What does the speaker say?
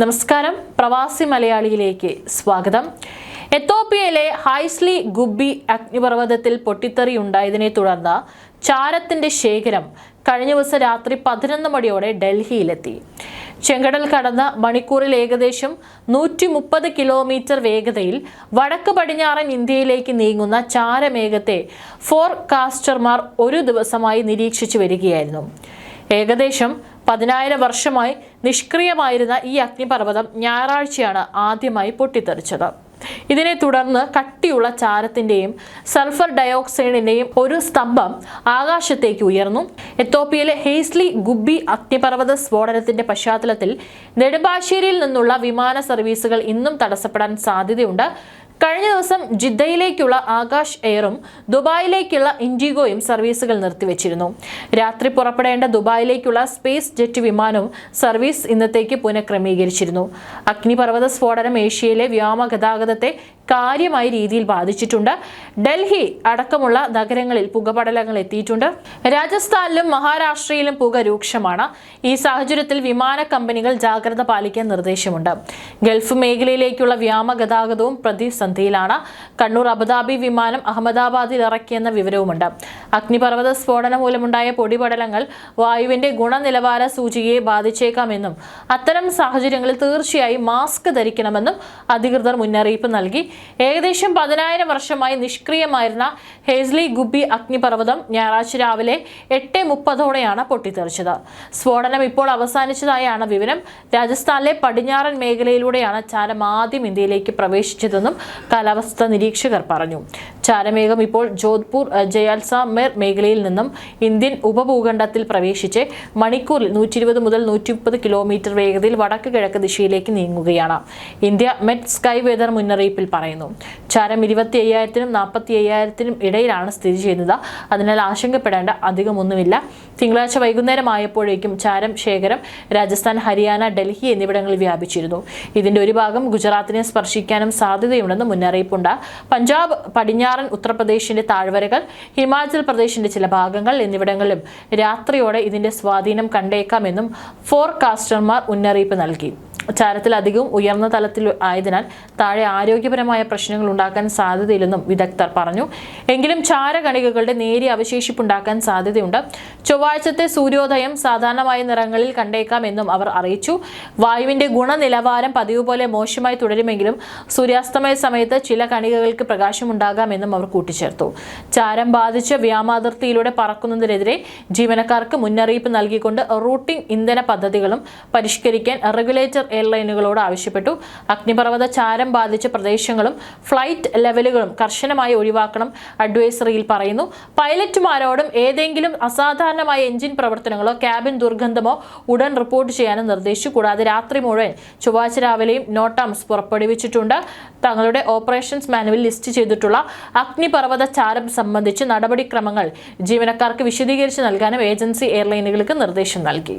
നമസ്കാരം. പ്രവാസി മലയാളിയിലേക്ക് സ്വാഗതം. എത്തോപ്യയിലെ ഹൈസ്ലി ഗുബി അഗ്നിപർവതത്തിൽ പൊട്ടിത്തെറി ഉണ്ടായതിനെ തുടർന്ന് ചാരത്തിന്റെ ശേഖരം കഴിഞ്ഞ ദിവസം രാത്രി പതിനൊന്ന് മണിയോടെ ഡൽഹിയിലെത്തി. ചെങ്കടൽ കടന്ന് മണിക്കൂറിൽ ഏകദേശം നൂറ്റി മുപ്പത് കിലോമീറ്റർ വേഗതയിൽ വടക്ക് പടിഞ്ഞാറൻ ഇന്ത്യയിലേക്ക് നീങ്ങുന്ന ചാരമേഘത്തെ ഫോർകാസ്റ്റർമാർ ഒരു ദിവസമായി നിരീക്ഷിച്ചു വരികയായിരുന്നു. ഏകദേശം പതിനായിരം വർഷമായി നിഷ്ക്രിയമായിരുന്ന ഈ അഗ്നിപർവതം ഞായറാഴ്ചയാണ് ആദ്യമായി പൊട്ടിത്തെറിച്ചത്. ഇതിനെ തുടർന്ന് കട്ടിയുള്ള ചാരത്തിന്റെയും സൾഫർ ഡയോക്സൈഡിന്റെയും ഒരു സ്തംഭം ആകാശത്തേക്ക് ഉയർന്നു. എത്തോപ്യയിലെ ഹെയ്സ്ലി ഗുബി അഗ്നിപർവത സ്ഫോടനത്തിന്റെ പശ്ചാത്തലത്തിൽ നെടുമ്പാശ്ശേരിയിൽ നിന്നുള്ള വിമാന സർവീസുകൾ ഇന്നും തടസ്സപ്പെടാൻ സാധ്യതയുണ്ട്. കഴിഞ്ഞ ദിവസം ജിദ്ദയിലേക്കുള്ള ആകാശ് എയറും ദുബായിലേക്കുള്ള ഇൻഡിഗോയും സർവീസുകൾ നിർത്തിവെച്ചിരുന്നു. രാത്രി പുറപ്പെടേണ്ട ദുബായിലേക്കുള്ള സ്പേസ് ജെറ്റ് വിമാനവും സർവീസ് ഇന്നത്തേക്ക് പുനഃക്രമീകരിച്ചിരുന്നു. അഗ്നിപർവത സ്ഫോടനം ഏഷ്യയിലെ വ്യോമ ഗതാഗതത്തെ കാര്യമായ രീതിയിൽ ബാധിച്ചിട്ടുണ്ട്. ഡൽഹി അടക്കമുള്ള നഗരങ്ങളിൽ പുകപടലങ്ങൾ എത്തിയിട്ടുണ്ട്. രാജസ്ഥാനിലും മഹാരാഷ്ട്രയിലും പുക രൂക്ഷമാണ്. ഈ സാഹചര്യത്തിൽ വിമാന കമ്പനികൾ ജാഗ്രത പാലിക്കാൻ നിർദ്ദേശമുണ്ട്. ഗൾഫ് മേഖലയിലേക്കുള്ള വ്യോമ ഗതാഗതവും പ്രതിസന്ധിയിലാണ്. കണ്ണൂർ അബുദാബി വിമാനം അഹമ്മദാബാദിൽ ഇറക്കിയെന്ന വിവരവുമുണ്ട്. അഗ്നിപർവത സ്ഫോടനം മൂലമുണ്ടായ പൊടിപടലങ്ങൾ വായുവിന്റെ ഗുണനിലവാര സൂചികയെ ബാധിച്ചേക്കാമെന്നും അത്തരം സാഹചര്യങ്ങളിൽ തീർച്ചയായും മാസ്ക് ധരിക്കണമെന്നും അധികൃതർ മുന്നറിയിപ്പ് നൽകി. ഏകദേശം പതിനായിരം വർഷമായി നിഷ്ക്രിയമായിരുന്ന ഹേസ്ലി ഗുബി അഗ്നിപർവതം ഞായറാഴ്ച രാവിലെ എട്ട് മുപ്പതോടെയാണ് പൊട്ടിത്തെറിച്ചത്. സ്ഫോടനം ഇപ്പോൾ അവസാനിച്ചതായാണ് വിവരം. രാജസ്ഥാനിലെ പടിഞ്ഞാറൻ മേഖലയിലൂടെയാണ് ചാരം ആദ്യം ഇന്ത്യയിലേക്ക് പ്രവേശിച്ചതെന്നും കാലാവസ്ഥാ നിരീക്ഷകർ പറഞ്ഞു. ചാരമേഘം ഇപ്പോൾ ജോധ്പൂർ ജയാൽസാമേർ മേഖലയിൽ നിന്നും ഇന്ത്യൻ ഉപഭൂഖണ്ഡത്തിൽ പ്രവേശിച്ച് മണിക്കൂറിൽ നൂറ്റി ഇരുപത് മുതൽ നൂറ്റി മുപ്പത് കിലോമീറ്റർ വേഗതയിൽ വടക്ക് കിഴക്ക് ദിശയിലേക്ക് നീങ്ങുകയാണ്. ഇന്ത്യ മെറ്റ് സ്കൈ വെതർ മുന്നറിയിപ്പിൽ പറയുന്നു. ചാരം ഇരുപത്തി അയ്യായിരത്തിനും നാൽപ്പത്തി അയ്യായിരത്തിനും ഇടയിലാണ് സ്ഥിതി ചെയ്യുന്നത്. അതിനാൽ ആശങ്കപ്പെടേണ്ട അധികമൊന്നുമില്ല. തിങ്കളാഴ്ച വൈകുന്നേരം ആയപ്പോഴേക്കും ചാരം ശേഖരം രാജസ്ഥാൻ ഹരിയാന ഡൽഹി എന്നിവിടങ്ങളിൽ വ്യാപിച്ചിരുന്നു. ഇതിന്റെ ഒരു ഭാഗം ഗുജറാത്തിനെ സ്പർശിക്കാനും സാധ്യതയുണ്ടെന്ന് മുന്നറിയിപ്പുണ്ട്. പഞ്ചാബ് പടിഞ്ഞാറൻ ഉത്തർപ്രദേശിന്റെ താഴ്വരകൾ ഹിമാചൽ പ്രദേശിന്റെ ചില ഭാഗങ്ങൾ എന്നിവിടങ്ങളിലും രാത്രിയോടെ ഇതിന്റെ സ്വാധീനം കണ്ടേക്കാമെന്നും ഫോർകാസ്റ്റർമാർ മുന്നറിയിപ്പ് നൽകി. ചാരത്തിൽ അധികവും ഉയർന്ന തലത്തിൽ ആയതിനാൽ താഴെ ആരോഗ്യപരമായ പ്രശ്നങ്ങൾ ഉണ്ടാക്കാൻ സാധ്യതയില്ലെന്നും വിദഗ്ധർ പറഞ്ഞു. എങ്കിലും ചാരകണികകളുടെ നേരിയ അവശേഷിപ്പുണ്ടാക്കാൻ സാധ്യതയുണ്ട്. ചൊവ്വാഴ്ചത്തെ സൂര്യോദയം സാധാരണമായ നിറങ്ങളിൽ കണ്ടേക്കാമെന്നും അവർ അറിയിച്ചു. വായുവിന്റെ ഗുണനിലവാരം പതിവ് പോലെ മോശമായി തുടരുമെങ്കിലും സൂര്യാസ്തമയ സമയത്ത് ചില കണികകൾക്ക് പ്രകാശമുണ്ടാകാമെന്നും അവർ കൂട്ടിച്ചേർത്തു. ചാരം ബാധിച്ച വ്യാമാതിർത്തിയിലൂടെ പറക്കുന്നതിനെതിരെ ജീവനക്കാർക്ക് മുന്നറിയിപ്പ് നൽകിക്കൊണ്ട് റൂട്ടിംഗ് ഇന്ധന പദ്ധതികളും പരിഷ്കരിക്കാൻ റെഗുലേറ്റർ എയർലൈനുകളോട് ആവശ്യപ്പെട്ടു. അഗ്നിപർവത ചാരം ബാധിച്ച പ്രദേശങ്ങളും ഫ്ലൈറ്റ് ലെവലുകളും കർശനമായി ഒഴിവാക്കണം അഡ്വൈസറിയിൽ പറയുന്നു. പൈലറ്റുമാരോടും ഏതെങ്കിലും അസാധാരണമായ എഞ്ചിൻ പ്രവർത്തനങ്ങളോ ക്യാബിൻ ദുർഗന്ധമോ ഉടൻ റിപ്പോർട്ട് ചെയ്യാനും നിർദ്ദേശിച്ചു. കൂടാതെ രാത്രി മുഴുവൻ ചൊവ്വാഴ്ച രാവിലെയും നോട്ടാംസ് പുറപ്പെടുവിച്ചിട്ടുണ്ട്. തങ്ങളുടെ ഓപ്പറേഷൻസ് മാനുവൽ ലിസ്റ്റ് ചെയ്തിട്ടുള്ള അഗ്നിപർവത ചാരം സംബന്ധിച്ച് നടപടിക്രമങ്ങൾ ജീവനക്കാർക്ക് വിശദീകരിച്ച് നൽകാനും ഏജൻസി എയർലൈനുകൾക്ക് നിർദ്ദേശം നൽകി.